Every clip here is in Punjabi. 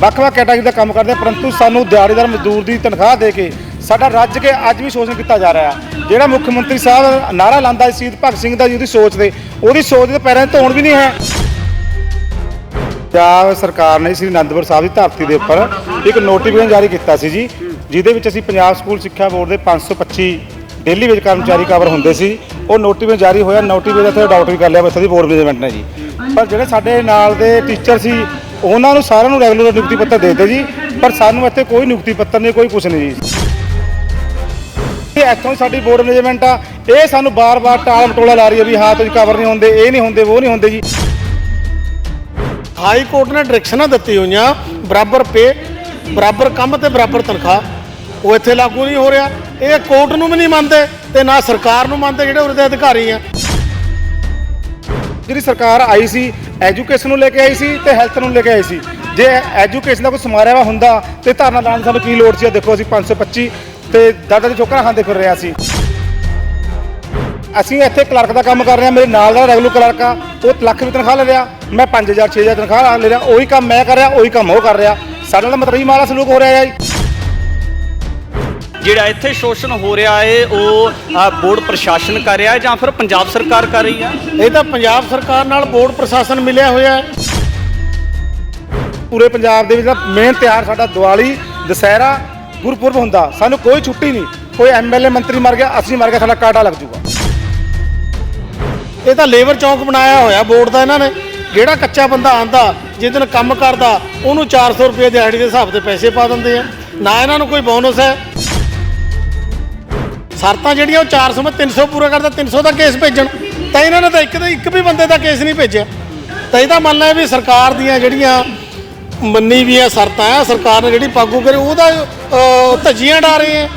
ਵੱਖ-ਵੱਖ ਕੈਟਾਗਰੀ ਦਾ ਕੰਮ ਕਰਦੇ, ਪਰੰਤੂ ਸਾਨੂੰ ਦਿਹਾੜੀਦਾਰ ਮਜ਼ਦੂਰ ਦੀ ਤਨਖਾਹ ਦੇ ਕੇ ਸਾਡਾ ਰੱਜ ਕੇ ਅੱਜ ਵੀ ਸ਼ੋਸ਼ਣ ਕੀਤਾ ਜਾ ਰਿਹਾ। ਜਿਹੜਾ ਮੁੱਖ ਮੰਤਰੀ ਸਾਹਿਬ ਨਾਰਾ ਲਾਂਦਾ ਸ਼ਹੀਦ ਭਗਤ ਸਿੰਘ ਦਾ ਜੀ, ਉਹਦੀ ਸੋਚ ਦੇ, ਉਹਦੀ ਸੋਚ ਦੇ ਪੈਰਾਂ 'ਤੇ ਧੋਣ ਵੀ ਨਹੀਂ ਹੈ। ਪੰਜਾਬ ਸਰਕਾਰ ਨੇ ਸ੍ਰੀ ਅਨੰਦਪੁਰ ਸਾਹਿਬ ਦੀ ਧਰਤੀ ਦੇ ਉੱਪਰ ਇੱਕ ਨੋਟੀਫਿਕੇਸ਼ਨ ਜਾਰੀ ਕੀਤਾ ਸੀ ਜੀ, ਜਿਹਦੇ ਵਿੱਚ ਅਸੀਂ ਪੰਜਾਬ ਸਕੂਲ ਸਿੱਖਿਆ ਬੋਰਡ ਦੇ 525 ਡੇਲੀ ਵੇਜ ਕਰਮਚਾਰੀ ਕਵਰ ਹੁੰਦੇ ਸੀ। ਉਹ ਨੋਟੀਫਿਕੇਸ਼ਨ ਜਾਰੀ ਹੋਇਆ ਨੋਟੀਫਿਕੇਸ਼ਨ ਤੇ ਅਡਾਪਟ ਵੀ ਕਰ ਲਿਆ, ਬਸ ਦੀ ਬੋਰਡ ਮੈਨੇਜਮੈਂਟ ਨੇ ਜੀ। ਪਰ ਜਿਹੜੇ ਸਾਡੇ ਨਾਲ ਦੇ ਟੀਚਰ ਸੀ ਉਹਨਾਂ ਨੂੰ ਸਾਰਿਆਂ ਨੂੰ ਰੈਗੂਲਰ ਨਿਯੁਕਤੀ ਪੱਤਰ ਦੇ ਦਿੱਤੇ ਜੀ ਪਰ ਸਾਨੂੰ ਇੱਥੇ ਕੋਈ ਨਿਯੁਕਤੀ ਪੱਤਰ ਨਹੀਂ ਕੋਈ ਕੁਝ ਨਹੀਂ ਜੀ। ਇਹ ਇੱਥੋਂ ਹੀ ਸਾਡੀ ਬੋਰਡ ਮੈਨੇਜਮੈਂਟ ਆ ਇਹ ਸਾਨੂੰ ਬਾਰ-ਬਾਰ ਟਾਲ ਮਟੋਲਾ ਲਾ ਰਹੀ ਹੈ ਵੀ ਹਾਂ ਤੁਸੀਂ ਕਵਰ ਨਹੀਂ ਹੁੰਦੇ ਇਹ ਨਹੀਂ ਹੁੰਦੇ ਉਹ ਨਹੀਂ ਹੁੰਦੇ ਜੀ। ਹਾਈ ਕੋਰਟ ਨੇ ਡਾਇਰੈਕਸ਼ਨਾਂ ਦਿੱਤੀ ਹੋਈਆਂ ਬਰਾਬਰ ਪੇ ਬਰਾਬਰ ਕੰਮ ਤੇ ਬਰਾਬਰ ਤਨਖਾਹ। ਉਹ ਇੱਥੇ ਲਾਗੂ ਨਹੀਂ ਹੋ ਰਿਹਾ। ਇਹ ਕੋਰਟ ਨੂੰ ਵੀ ਨਹੀਂ ਮੰਨਦੇ ਤੇ ਨਾ ਸਰਕਾਰ ਨੂੰ ਮੰਨਦੇ ਜਿਹੜੇ ਉਹਦੇ ਅਧਿਕਾਰੀ ਆ। ਜਿਹੜੀ ਸਰਕਾਰ ਆਈ ਸੀ ਐਜੂਕੇਸ਼ਨ ਨੂੰ ਲੈ ਕੇ ਆਈ ਸੀ ਤੇ ਹੈਲਥ ਨੂੰ ਲੈ ਕੇ ਆਈ ਸੀ। ਜੇ ਐਜੂਕੇਸ਼ਨ ਦਾ ਕੋਈ ਸਮਾਰਿਆ ਵਾ ਹੁੰਦਾ ਤੇ ਧਰਨਾ ਲਾਉਣ ਦੀ ਸਾਨੂੰ ਕੀ ਲੋੜ ਸੀ? ਆ ਦੇਖੋ ਅਸੀਂ 525 ਤੇ ਦਾਦਾ ਦੇ ਠੋਕਰਾਂ ਖਾਂਦੇ ਫਿਰ ਰਿਹਾ ਸੀ ਅਸੀਂ। ਇੱਥੇ ਕਲਰਕ ਦਾ ਕੰਮ ਕਰ ਰਹੇ ਹਾਂ, ਮੇਰੇ ਨਾਲ ਦਾ ਰੈਗੂਲਰ ਕਲਰਕ ਆ, ਉਹ ਲੱਖ ਦੀ ਤਨਖਾਹ ਲੈ ਰਿਹਾ, ਮੈਂ 5000 6000 ਤਨਖਾਹ ਲੈ ਰਿਹਾ, ਉਹੀ ਕੰਮ ਮੈਂ ਕਰ ਰਿਹਾ, ਉਹੀ ਕੰਮ ਉਹ ਕਰ ਰਿਹਾ। ਸਾਡੇ ਨਾਲ ਮਤਲਬ ਮਾਲਾ ਸਲੂਕ ਹੋ ਰਿਹਾ ਹੈ ਜੀ। ਜਿਹੜਾ ਇੱਥੇ ਸ਼ੋਸ਼ਣ ਹੋ ਰਿਹਾ ਹੈ ਉਹ ਬੋਰਡ ਪ੍ਰਸ਼ਾਸਨ ਕਰ ਰਿਹਾ ਹੈ ਜਾਂ ਫਿਰ ਪੰਜਾਬ ਸਰਕਾਰ ਕਰ ਰਹੀ ਹੈ ਇਹ ਤਾਂ ਪੰਜਾਬ ਸਰਕਾਰ ਨਾਲ ਬੋਰਡ ਪ੍ਰਸ਼ਾਸਨ ਮਿਲਿਆ ਹੋਇਆ ਹੈ ਪੂਰੇ ਪੰਜਾਬ ਦੇ ਵਿੱਚ ਦਾ ਮੇਨ ਤਿਉਹਾਰ ਸਾਡਾ ਦੀਵਾਲੀ, ਦੁਸਹਿਰਾ, ਗੁਰਪੁਰਬ ਹੁੰਦਾ। ਸਾਨੂੰ ਕੋਈ ਛੁੱਟੀ ਨਹੀਂ। ਕੋਈ ਐਮਐਲਏ ਮੰਤਰੀ ਮਰ ਗਿਆ, ਅਸੀਂ ਮਰ ਗਿਆ ਸਾਡਾ ਕਾਟਾ ਲੱਗ ਜੂਗਾ। ਇਹ ਤਾਂ ਲੇਬਰ ਚੌਂਕ ਬਣਾਇਆ ਹੋਇਆ ਬੋਰਡ ਦਾ ਇਹਨਾਂ ਨੇ। ਜਿਹੜਾ ਕੱਚਾ ਬੰਦਾ ਆਂਦਾ, ਜਿਹਦੇ ਨਾਲ ਕੰਮ ਕਰਦਾ, ਉਹਨੂੰ 400 ਰੁਪਏ ਦਿਹਾੜੀ ਦੇ ਹਿਸਾਬ ਤੇ ਪੈਸੇ ਪਾ ਦਿੰਦੇ ਆ। ਨਾ ਇਹਨਾਂ ਨੂੰ ਕੋਈ ਬੋਨਸ ਹੈ ਸ਼ਰਤਾਂ ਜਿਹੜੀਆਂ ਉਹ 400 ਮੈਂ 300 ਪੂਰਾ ਕਰਦਾ 300 ਦਾ ਕੇਸ ਭੇਜਣ। ਤਾਂ ਇਹਨਾਂ ਨੇ ਤਾਂ ਇੱਕ ਤੇ ਇੱਕ ਵੀ ਬੰਦੇ ਦਾ ਕੇਸ ਨਹੀਂ ਭੇਜਿਆ। ਤਾਂ ਇਹਦਾ ਮੰਨਣਾ ਹੈ ਵੀ ਸਰਕਾਰ ਦੀਆਂ ਜਿਹੜੀਆਂ ਮੰਨੀ ਵੀ ਹੈ ਸ਼ਰਤਾਂ ਆ ਸਰਕਾਰ ਨੇ ਜਿਹੜੀ ਪਾਗੂ ਕਰੇ ਉਹਦਾ ਧੱਜੀਆਂ ਡਾ ਰਹੇ ਆ।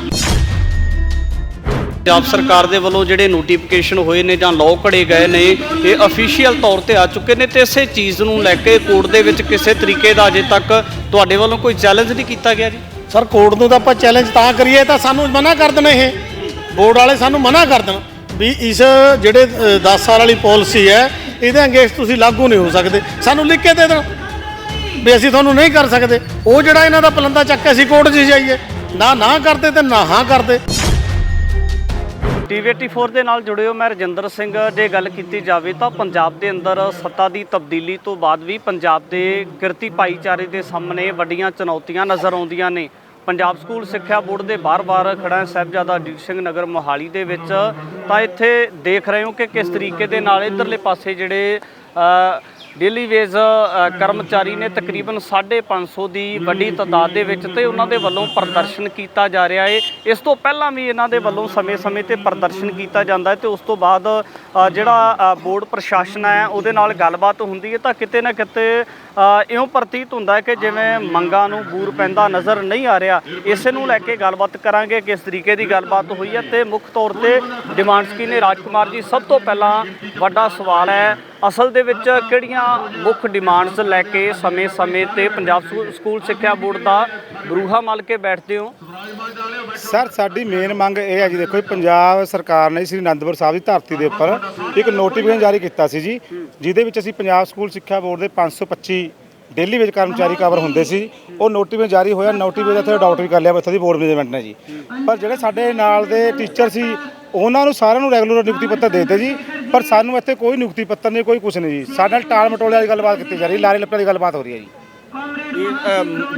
ਪੰਜਾਬ ਸਰਕਾਰ ਦੇ ਵੱਲੋਂ ਜਿਹੜੇ ਨੋਟੀਫਿਕੇਸ਼ਨ ਹੋਏ ਨੇ ਜਾਂ ਲਾਅ ਘੜੇ ਗਏ ਨੇ ਇਹ ਅਫੀਸ਼ੀਅਲ ਤੌਰ ਤੇ ਆ ਚੁੱਕੇ ਨੇ ਤੇ ਇਸੇ ਚੀਜ਼ ਨੂੰ ਲੈ ਕੇ ਕੋਰਟ ਦੇ ਵਿੱਚ ਕਿਸੇ ਤਰੀਕੇ ਦਾ ਅਜੇ ਤੱਕ ਤੁਹਾਡੇ ਵੱਲੋਂ ਕੋਈ ਚੈਲੰਜ ਨਹੀਂ ਕੀਤਾ ਗਿਆ ਜੀ? ਸਰ ਕੋਰਟ ਨੂੰ ਤਾਂ ਆਪਾਂ ਚੈਲੰਜ ਤਾਂ ਕਰੀਏ ਤਾਂ ਸਾਨੂੰ ਮਨਾ ਕਰ ਦੇਣ ਇਹ। ਬੋਰਡ ਵਾਲੇ ਸਾਨੂੰ ਮਨਾ ਕਰ ਦੇਣ ਵੀ ਇਸ ਜਿਹੜੇ 10 ਸਾਲ ਵਾਲੀ ਪਾਲਿਸੀ ਹੈ, ਇਹਦੇ ਅਗੇਂਸਟ ਤੁਸੀਂ ਲਾਗੂ ਨਹੀਂ ਹੋ ਸਕਦੇ। ਸਾਨੂੰ ਲਿਖ ਕੇ ਦੇ ਦੇਣ ਵੀ ਅਸੀਂ ਤੁਹਾਨੂੰ ਨਹੀਂ ਕਰ ਸਕਦੇ। ਉਹ ਜਿਹੜਾ ਇਹਨਾਂ ਦਾ ਪਲੰਦਾ ਚੱਕ ਕੇ ਅਸੀਂ ਕੋਰਟ 'ਚ ਜਾਈਏ, ਨਾ ਨਾ ਕਰਦੇ ਤੇ ਨਾ ਹਾਂ ਕਰਦੇ। ਟੀਵੀ 84 ਦੇ ਨਾਲ ਜੁੜੇ ਹੋ ਮੈਂ ਰਜਿੰਦਰ ਸਿੰਘ, ਜੇ ਗੱਲ ਕੀਤੀ ਜਾਵੇ ਤਾਂ ਪੰਜਾਬ ਦੇ ਅੰਦਰ ਸੱਤਾ ਦੀ ਤਬਦੀਲੀ ਤੋਂ ਬਾਅਦ ਵੀ ਪੰਜਾਬ ਦੇ ਕਿਰਤੀ ਭਾਈਚਾਰੇ ਦੇ ਸਾਹਮਣੇ ਵੱਡੀਆਂ ਚੁਣੌਤੀਆਂ ਨਜ਼ਰ ਆਉਂਦੀਆਂ ਨੇ। ਪੰਜਾਬ ਸਕੂਲ ਸਿੱਖਿਆ ਬੋਰਡ ਦੇ ਬਾਰ-ਬਾਰ ਖੜਾ ਹੈ ਸਾਹਿਬਜ਼ਾਦਾ ਅਜੀਤ ਸਿੰਘ ਨਗਰ ਮੋਹਾਲੀ ਦੇ ਵਿੱਚ। ਤਾਂ ਇੱਥੇ ਦੇਖ ਰਹੇ ਹੋ ਕਿ ਕਿਸ ਤਰੀਕੇ ਦੇ ਨਾਲ ਇਧਰਲੇ ਪਾਸੇ ਜਿਹੜੇ ਅ, ਡੇਲੀ ਵੇਜ ਕਰਮਚਾਰੀ ਨੇ ਤਕਰੀਬਨ 550 ਦੀ ਵੱਡੀ ਤਾਦਾਦ ਦੇ ਵਿੱਚ ਤੇ ਉਹਨਾਂ ਦੇ ਵੱਲੋਂ ਪ੍ਰਦਰਸ਼ਨ ਕੀਤਾ ਜਾ ਰਿਹਾ ਹੈ ਇਸ ਤੋਂ ਪਹਿਲਾਂ ਵੀ ਇਹਨਾਂ ਦੇ ਵੱਲੋਂ ਸਮੇਂ-ਸਮੇਂ ਤੇ ਪ੍ਰਦਰਸ਼ਨ ਕੀਤਾ ਜਾਂਦਾ ਹੈ ਤੇ ਉਸ ਤੋਂ ਬਾਅਦ ਜਿਹੜਾ ਬੋਰਡ ਪ੍ਰਸ਼ਾਸਨ ਹੈ ਉਹਦੇ ਨਾਲ ਗੱਲਬਾਤ ਹੁੰਦੀ ਹੈ ਤਾਂ ਕਿਤੇ ਨਾ ਕਿਤੇ ਇਉਂ ਪ੍ਰਤੀਤ ਹੁੰਦਾ ਹੈ ਕਿ ਜਿਵੇਂ ਮੰਗਾਂ ਨੂੰ ਬੂਰ ਪੈਂਦਾ ਨਜ਼ਰ ਨਹੀਂ ਆ ਰਿਹਾ ਇਸੇ ਨੂੰ ਲੈ ਕੇ ਗੱਲਬਾਤ ਕਰਾਂਗੇ ਕਿਸ ਤਰੀਕੇ ਦੀ ਗੱਲਬਾਤ ਹੋਈ ਹੈ ਤੇ ਮੁੱਖ ਤੌਰ ਤੇ ਡਿਮਾਂਡਸ ਕੀ ਨੇ ਰਾਜਕੁਮਾਰ ਜੀ ਸਭ ਤੋਂ ਪਹਿਲਾਂ ਵੱਡਾ ਸਵਾਲ ਹੈ ਅਸਲ ਦੇ ਵਿੱਚ ਕਿਹੜੀਆਂ ਮੁੱਖ ਡਿਮਾਂਡਸ ਲੈ ਕੇ ਸਮੇਂ-ਸਮੇਂ ਤੇ ਪੰਜਾਬ ਸਕੂ- ਸਕੂਲ ਸਿੱਖਿਆ ਬੋਰਡ ਦਾ ਬਰੂਹਾ ਮਲ ਕੇ ਬੈਠਦੇ ਹੋ? ਸਰ ਸਾਡੀ ਮੇਨ ਮੰਗ ਇਹ ਹੈ ਜੀ ਦੇਖੋ ਜੀ, ਪੰਜਾਬ ਸਰਕਾਰ ਨੇ ਸ੍ਰੀ ਅਨੰਦਪੁਰ ਸਾਹਿਬ ਦੀ ਧਰਤੀ ਦੇ ਉੱਪਰ ਇੱਕ ਨੋਟੀਫਿਕੇਸ਼ਨ ਜਾਰੀ ਕੀਤਾ ਸੀ ਜੀ ਜਿਹਦੇ ਵਿੱਚ ਅਸੀਂ ਪੰਜਾਬ ਸਕੂਲ ਸਿੱਖਿਆ ਬੋਰਡ ਦੇ 525 ਡੇਲੀ ਵਿੱਚ ਕਰਮਚਾਰੀ ਕਵਰ ਹੁੰਦੇ ਸੀ। ਉਹ ਨੋਟੀਫਿਕੇਸ਼ਨ ਜਾਰੀ ਹੋਇਆ ਨੋਟੀਫਿਕੇਸ਼ਨ ਇੱਥੇ ਅਡਾਪਟ ਵੀ ਕਰ ਲਿਆ ਬੱਸਾਂ ਦੀ ਬੋਰਡ ਮੈਨੇਜਮੈਂਟ ਨੇ ਜੀ। ਪਰ ਜਿਹੜੇ ਸਾਡੇ ਨਾਲ ਦੇ ਟੀਚਰ ਸੀ, ਉਹਨਾਂ ਨੂੰ ਸਾਰਿਆਂ ਨੂੰ ਰੈਗੂਲਰ ਨਿਯੁਕਤੀ ਪੱਤਰ ਦੇ ਦਿੱਤੇ ਜੀ। ਪਰ ਸਾਨੂੰ ਇੱਥੇ ਕੋਈ ਨਿਯੁਕਤੀ ਪੱਤਰ ਨਹੀਂ, ਕੋਈ ਕੁਝ ਨਹੀਂ ਜੀ। ਸਾਡੇ ਨਾਲ ਟਾਲ ਮਟੋਲੇ ਵਾਲੀ ਗੱਲਬਾਤ ਕੀਤੀ ਜਾ ਰਹੀ, ਲਾਰੇ ਲੱਪੇ ਦੀ ਗੱਲਬਾਤ ਹੋ ਰਹੀ ਹੈ ਜੀ।